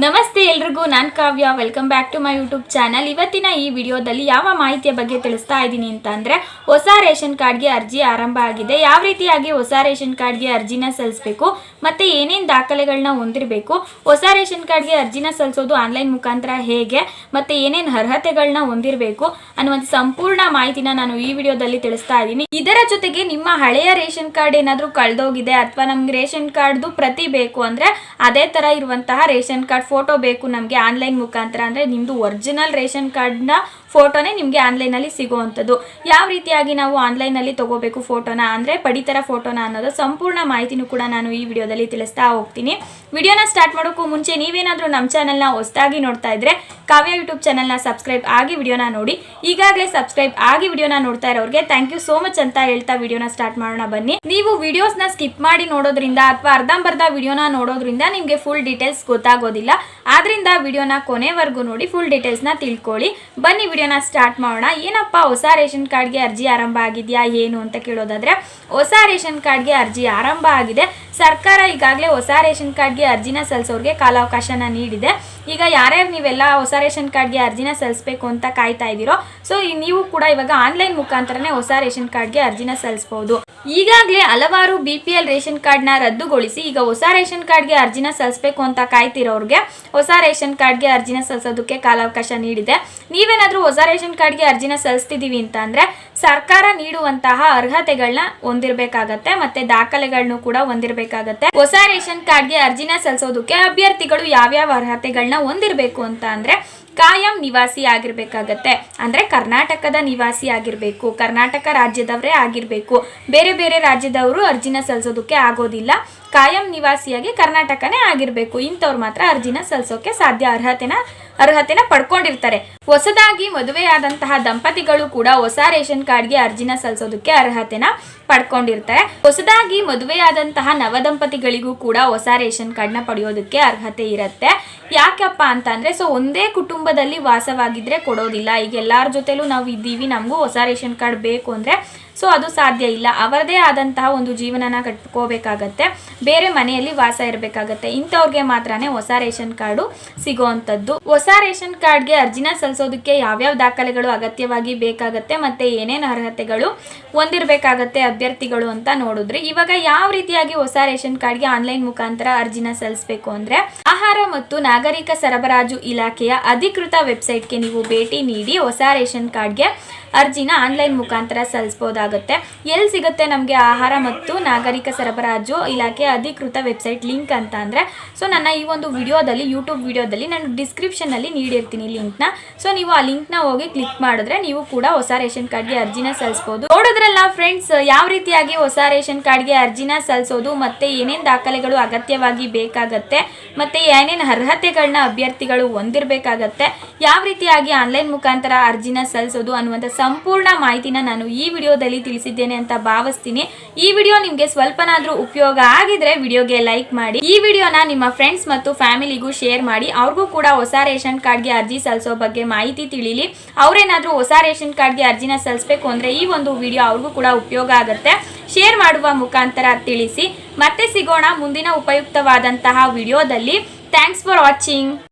ನಮಸ್ತೆ ಎಲ್ರಿಗೂ, ನಾನು Kavya. Welcome back to my YouTube channel ಇವತ್ತಿನ ಈ ವಿಡಿಯೋದಲ್ಲಿ ಯಾವ ಮಾಹಿತಿಯ ಬಗ್ಗೆ ತಿಳಿಸ್ತಾ ಇದ್ದೀನಿ ಅಂತ ಹೊಸ ರೇಷನ್ ಕಾರ್ಡ್ಗೆ ಅರ್ಜಿ ಆರಂಭ ಆಗಿದೆ. ಯಾವ ರೀತಿಯಾಗಿ ಹೊಸ ರೇಷನ್ ಕಾರ್ಡ್ಗೆ ಅರ್ಜಿನ ಸಲ್ಲಿಸಬೇಕು, ಮತ್ತು ಏನೇನು ದಾಖಲೆಗಳನ್ನ ಹೊಂದಿರಬೇಕು, ಹೊಸ ರೇಷನ್ ಕಾರ್ಡ್ಗೆ ಅರ್ಜಿನ ಸಲ್ಲಿಸೋದು ಆನ್ಲೈನ್ ಮುಖಾಂತರ ಹೇಗೆ, ಮತ್ತು ಏನೇನು ಅರ್ಹತೆಗಳನ್ನ ಹೊಂದಿರಬೇಕು ಅನ್ನುವಂಥ ಸಂಪೂರ್ಣ ಮಾಹಿತಿನ ನಾನು ಈ ವಿಡಿಯೋದಲ್ಲಿ ತಿಳಿಸ್ತಾ ಇದ್ದೀನಿ. ಇದರ ಜೊತೆಗೆ ನಿಮ್ಮ ಹಳೆಯ ರೇಷನ್ ಕಾರ್ಡ್ ಏನಾದರೂ ಕಳೆದೋಗಿದೆ, ಅಥವಾ ನಮ್ಗೆ ರೇಷನ್ ಕಾರ್ಡ್ದು ಪ್ರತಿ ಬೇಕು ಅಂದರೆ, ಅದೇ ಥರ ಇರುವಂತಹ ರೇಷನ್ ಕಾರ್ಡ್ ಫೋಟೋ ಬೇಕು ನಮಗೆ ಆನ್ಲೈನ್ ಮುಖಾಂತರ. ಅಂದರೆ ನಿಮ್ಮದು ಒರಿಜಿನಲ್ ರೇಷನ್ ಕಾರ್ಡ್ನ ಫೋಟೋನೇ ನಿಮಗೆ ಆನ್ಲೈನಲ್ಲಿ ಸಿಗುವಂಥದ್ದು. ಯಾವ ರೀತಿಯಾಗಿ ನಾವು ಆನ್ಲೈನಲ್ಲಿ ತಗೋಬೇಕು ಫೋಟೋನ ಅಂದರೆ ಪಡಿತರ ಫೋಟೋನ ಅನ್ನೋದು ಸಂಪೂರ್ಣ ಮಾಹಿತಿನೂ ಕೂಡ ನಾನು ಈ ವಿಡಿಯೋದಲ್ಲಿ ತಿಳಿಸ್ತಾ ಹೋಗ್ತೀನಿ. ವಿಡಿಯೋನ ಸ್ಟಾರ್ಟ್ ಮಾಡೋಕ್ಕೂ ಮುಂಚೆ ನೀವೇನಾದರೂ ನಮ್ಮ ಚಾನಲ್ನ ಹೊಸದಾಗಿ ನೋಡ್ತಾ ಇದ್ರೆ ಕಾವ್ಯ ಯೂಟ್ಯೂಬ್ ಚಾನಲ್ನ ಸಬ್ಸ್ಕ್ರೈಬ್ ಆಗಿ ವಿಡಿಯೋನ ನೋಡಿ. ಈಗಾಗಲೇ ಸಬ್ಸ್ಕ್ರೈಬ್ ಆಗಿ ವಿಡಿಯೋನ ನೋಡ್ತಾ ಇರೋರಿಗೆ ಥ್ಯಾಂಕ್ ಯು ಸೋ ಮಚ್ ಅಂತ ಹೇಳ್ತಾ ವಿಡಿಯೋನ ಸ್ಟಾರ್ಟ್ ಮಾಡೋಣ ಬನ್ನಿ. ನೀವು ವಿಡಿಯೋಸ್ನ ಸ್ಕಿಪ್ ಮಾಡಿ ನೋಡೋದ್ರಿಂದ ಅಥವಾ ಅರ್ಧಂಬರ್ಧ ವಿಡಿಯೋನ ನೋಡೋದ್ರಿಂದ ನಿಮಗೆ ಫುಲ್ ಡೀಟೇಲ್ಸ್ ಗೊತ್ತಾಗೋದಿಲ್ಲ. ಆದ್ರಿಂದ ವಿಡಿಯೋನ ಕೊನೆವರೆಗೂ ನೋಡಿ ಫುಲ್ ಡೀಟೇಲ್ಸ್ನ ತಿಳ್ಕೊಳ್ಳಿ. ಬನ್ನಿ ವಿಡಿಯೋನ ಸ್ಟಾರ್ಟ್ ಮಾಡೋಣ. ಏನಪ್ಪ, ಹೊಸ ರೇಷನ್ ಕಾರ್ಡ್ಗೆ ಅರ್ಜಿ ಆರಂಭ ಆಗಿದೆಯಾ, ಏನು ಅಂತ ಕೇಳೋದಾದ್ರೆ, ಹೊಸ ರೇಷನ್ ಕಾರ್ಡ್ಗೆ ಅರ್ಜಿ ಆರಂಭ ಆಗಿದೆ. ಸರ್ಕಾರ ಈಗಾಗಲೇ ಹೊಸ ರೇಷನ್ ಕಾರ್ಡ್ಗೆ ಅರ್ಜಿನ ಸಲ್ಲಿಸೋರಿಗೆ ಕಾಲಾವಕಾಶನ ನೀಡಿದೆ. ಈಗ ಯಾರ್ಯಾರು ನೀವೆಲ್ಲ ಹೊಸ ರೇಷನ್ ಕಾರ್ಡ್ಗೆ ಅರ್ಜಿನ ಸಲ್ಲಿಸಬೇಕು ಅಂತ ಕಾಯ್ತಾ ಇದ್ದೀರೋ, ಸೊ ನೀವು ಕೂಡ ಇವಾಗ ಆನ್ಲೈನ್ ಮುಖಾಂತರನೇ ಹೊಸ ರೇಷನ್ ಕಾರ್ಡ್ಗೆ ಅರ್ಜಿನ ಸಲ್ಲಿಸಬಹುದು ಈಗಾಗಲೇ ಹಲವಾರು ಬಿ ಪಿ ಎಲ್ ರೇಷನ್ ಕಾರ್ಡ್ನ ರದ್ದುಗೊಳಿಸಿ ಈಗ ಹೊಸ ರೇಷನ್ ಕಾರ್ಡ್ಗೆ ಅರ್ಜಿನ ಸಲ್ಲಿಸಬೇಕು ಅಂತ ಕಾಯ್ತಿರೋರಿಗೆ ಹೊಸ ರೇಷನ್ ಕಾರ್ಡ್ಗೆ ಅರ್ಜಿನ ಸಲ್ಲಿಸೋದಕ್ಕೆ ಕಾಲಾವಕಾಶ ನೀಡಿದೆ. ನೀವೇನಾದರೂ ಹೊಸ ರೇಷನ್ ಕಾರ್ಡ್ಗೆ ಅರ್ಜಿನ ಸಲ್ಲಿಸ್ತಿದ್ದೀವಿ ಅಂತ ಅಂದರೆ ಸರ್ಕಾರ ನೀಡುವಂತಹ ಅರ್ಹತೆಗಳನ್ನ ಹೊಂದಿರಬೇಕಾಗತ್ತೆ ಮತ್ತೆ ದಾಖಲೆಗಳನ್ನು ಕೂಡ ಹೊಂದಿರಬೇಕಾಗತ್ತೆ. ಹೊಸ ರೇಷನ್ ಕಾರ್ಡ್ಗೆ ಅರ್ಜಿನ ಸಲ್ಲಿಸೋದಕ್ಕೆ ಅಭ್ಯರ್ಥಿಗಳು ಯಾವ್ಯಾವ ಅರ್ಹತೆಗಳನ್ನ ಹೊಂದಿರಬೇಕು ಅಂತ ಅಂದರೆ ಕಾಯಂ ನಿವಾಸಿ ಆಗಿರ್ಬೇಕಾಗತ್ತೆ. ಅಂದ್ರೆ ಕರ್ನಾಟಕದ ನಿವಾಸಿ ಆಗಿರಬೇಕು, ಕರ್ನಾಟಕ ರಾಜ್ಯದವರೇ ಆಗಿರಬೇಕು. ಬೇರೆ ಬೇರೆ ರಾಜ್ಯದವರು ಅರ್ಜಿನ ಸಲ್ಲಿಸೋದಕ್ಕೆ ಆಗೋದಿಲ್ಲ. ಕಾಯಂ ನಿವಾಸಿಯಾಗಿ ಕರ್ನಾಟಕನೇ ಆಗಿರಬೇಕು. ಇಂಥವ್ರು ಮಾತ್ರ ಅರ್ಜಿನ ಸಲ್ಲಿಸೋಕೆ ಸಾಧ್ಯ, ಅರ್ಹತೆನ ಅರ್ಹತೆನ ಪಡ್ಕೊಂಡಿರ್ತಾರೆ. ಹೊಸದಾಗಿ ಮದುವೆಯಾದಂತಹ ದಂಪತಿಗಳು ಕೂಡ ಹೊಸ ರೇಷನ್ ಕಾರ್ಡ್ಗೆ ಅರ್ಜಿನ ಸಲ್ಲಿಸೋದಕ್ಕೆ ಅರ್ಹತೆನ ಪಡ್ಕೊಂಡಿರ್ತಾರೆ. ಹೊಸದಾಗಿ ಮದುವೆಯಾದಂತಹ ನವ ದಂಪತಿಗಳಿಗೂ ಕೂಡ ಹೊಸ ರೇಷನ್ ಕಾರ್ಡ್ನ ಪಡೆಯೋದಕ್ಕೆ ಅರ್ಹತೆ ಇರುತ್ತೆ. ಯಾಕಪ್ಪ ಅಂತಂದ್ರೆ, ಸೊ ಒಂದೇ ಕುಟುಂಬದಲ್ಲಿ ವಾಸವಾಗಿದ್ರೆ ಕೊಡೋದಿಲ್ಲ. ಈಗ ಎಲ್ಲಾರ ಜೊತೆಲೂ ನಾವು ಇದ್ದೀವಿ ನಮಗೂ ಹೊಸ ರೇಷನ್ ಕಾರ್ಡ್ ಬೇಕು ಅಂದ್ರೆ ಸೊ ಅದು ಸಾಧ್ಯ ಇಲ್ಲ. ಅವರದೇ ಆದಂತಹ ಒಂದು ಜೀವನನ ಕಟ್ಕೋಬೇಕಾಗತ್ತೆ. ಬೇರೆ ಮನೆಯಲ್ಲಿ ವಾಸ ಇರಬೇಕಾಗತ್ತೆ. ಇಂಥವ್ರಿಗೆ ಮಾತ್ರನೇ ಹೊಸ ರೇಷನ್ ಕಾರ್ಡು ಸಿಗೋವಂಥದ್ದು. ಹೊಸ ರೇಷನ್ ಕಾರ್ಡ್ಗೆ ಅರ್ಜಿನ ಸಲ್ಲಿಸೋದಕ್ಕೆ ಯಾವ್ಯಾವ ದಾಖಲೆಗಳು ಅಗತ್ಯವಾಗಿ ಬೇಕಾಗತ್ತೆ ಮತ್ತೆ ಏನೇನು ಅರ್ಹತೆಗಳು ಹೊಂದಿರಬೇಕಾಗತ್ತೆ ಅಭ್ಯರ್ಥಿಗಳು ಅಂತ ನೋಡಿದ್ರಿ, ಇವಾಗ ಯಾವ ರೀತಿಯಾಗಿ ಹೊಸ ರೇಷನ್ ಕಾರ್ಡ್ಗೆ ಆನ್ಲೈನ್ ಮುಖಾಂತರ ಅರ್ಜಿನ ಸಲ್ಲಿಸಬೇಕು ಅಂದ್ರೆ, ಆಹಾರ ಮತ್ತು ನಾಗರಿಕ ಸರಬರಾಜು ಇಲಾಖೆಯ ಅಧಿಕೃತ ವೆಬ್ಸೈಟ್ಗೆ ನೀವು ಭೇಟಿ ನೀಡಿ ಹೊಸ ರೇಷನ್ ಕಾರ್ಡ್ಗೆ ಅರ್ಜಿನ ಆನ್ಲೈನ್ ಮುಖಾಂತರ ಸಲ್ಲಿಸಬಹುದಾಗುತ್ತೆ ಎಲ್ಲಿ ಸಿಗುತ್ತೆ ನಮಗೆ ಆಹಾರ ಮತ್ತು ನಾಗರಿಕ ಸರಬರಾಜು ಇಲಾಖೆ ಅಧಿಕೃತ ವೆಬ್ಸೈಟ್ ಲಿಂಕ್ ಅಂತ ಅಂದರೆ, ಸೊ ನನ್ನ ಈ ಒಂದು ವಿಡಿಯೋದಲ್ಲಿ ಯೂಟ್ಯೂಬ್ ವಿಡಿಯೋದಲ್ಲಿ ನಾನು ಡಿಸ್ಕ್ರಿಪ್ಷನಲ್ಲಿ ನೀಡಿರ್ತೀನಿ ಲಿಂಕ್ನ. ಸೊ ನೀವು ಆ ಲಿಂಕ್ನ ಹೋಗಿ ಕ್ಲಿಕ್ ಮಾಡಿದ್ರೆ ನೀವು ಕೂಡ ಹೊಸ ರೇಷನ್ ಕಾರ್ಡ್ಗೆ ಅರ್ಜಿನ ಸಲ್ಲಿಸ್ಬೋದು. ನೋಡಿದ್ರಲ್ಲ ಫ್ರೆಂಡ್ಸ್ ಯಾವ ರೀತಿಯಾಗಿ ಹೊಸ ರೇಷನ್ ಕಾರ್ಡ್ಗೆ ಅರ್ಜಿನ ಸಲ್ಲಿಸೋದು, ಮತ್ತೆ ಏನೇನು ದಾಖಲೆಗಳು ಅಗತ್ಯವಾಗಿ ಬೇಕಾಗತ್ತೆ, ಮತ್ತೆ ಏನೇನು ಅರ್ಹತೆಗಳನ್ನ ಅಭ್ಯರ್ಥಿಗಳು ಹೊಂದಿರಬೇಕಾಗತ್ತೆ, ಯಾವ ರೀತಿಯಾಗಿ ಆನ್ಲೈನ್ ಮುಖಾಂತರ ಅರ್ಜಿನ ಸಲ್ಲಿಸೋದು ಅನ್ನುವಂಥ ಸಂಪೂರ್ಣ ಮಾಹಿತಿನ ನಾನು ಈ ವಿಡಿಯೋದಲ್ಲಿ ತಿಳಿಸಿದ್ದೇನೆ ಅಂತ ಭಾವಿಸ್ತೀನಿ. ಈ ವಿಡಿಯೋ ನಿಮಗೆ ಸ್ವಲ್ಪನಾದ್ರೂ ಉಪಯೋಗ ಆಗಿದ್ರೆ ವಿಡಿಯೋಗೆ ಲೈಕ್ ಮಾಡಿ. ಈ ವಿಡಿಯೋನ ನಿಮ್ಮ ಫ್ರೆಂಡ್ಸ್ ಮತ್ತು ಫ್ಯಾಮಿಲಿಗೂ ಶೇರ್ ಮಾಡಿ. ಅವ್ರಿಗೂ ಕೂಡ ಹೊಸ ರೇಷನ್ ಕಾರ್ಡ್ಗೆ ಅರ್ಜಿ ಸಲ್ಲಿಸೋ ಬಗ್ಗೆ ಮಾಹಿತಿ ತಿಳಿಲಿ. ಅವರೇನಾದರೂ ಹೊಸ ರೇಷನ್ ಕಾರ್ಡ್ಗೆ ಅರ್ಜಿನ ಸಲ್ಲಿಸಬೇಕು ಅಂದ್ರೆ ಈ ಒಂದು ವಿಡಿಯೋ ಅವ್ರಿಗೂ ಕೂಡ ಉಪಯೋಗ ಆಗುತ್ತೆ. ಶೇರ್ ಮಾಡುವ ಮುಖಾಂತರ ತಿಳಿಸಿ. ಮತ್ತೆ ಸಿಗೋಣ ಮುಂದಿನ ಉಪಯುಕ್ತವಾದಂತಹ ವಿಡಿಯೋದಲ್ಲಿ. Thanks for watching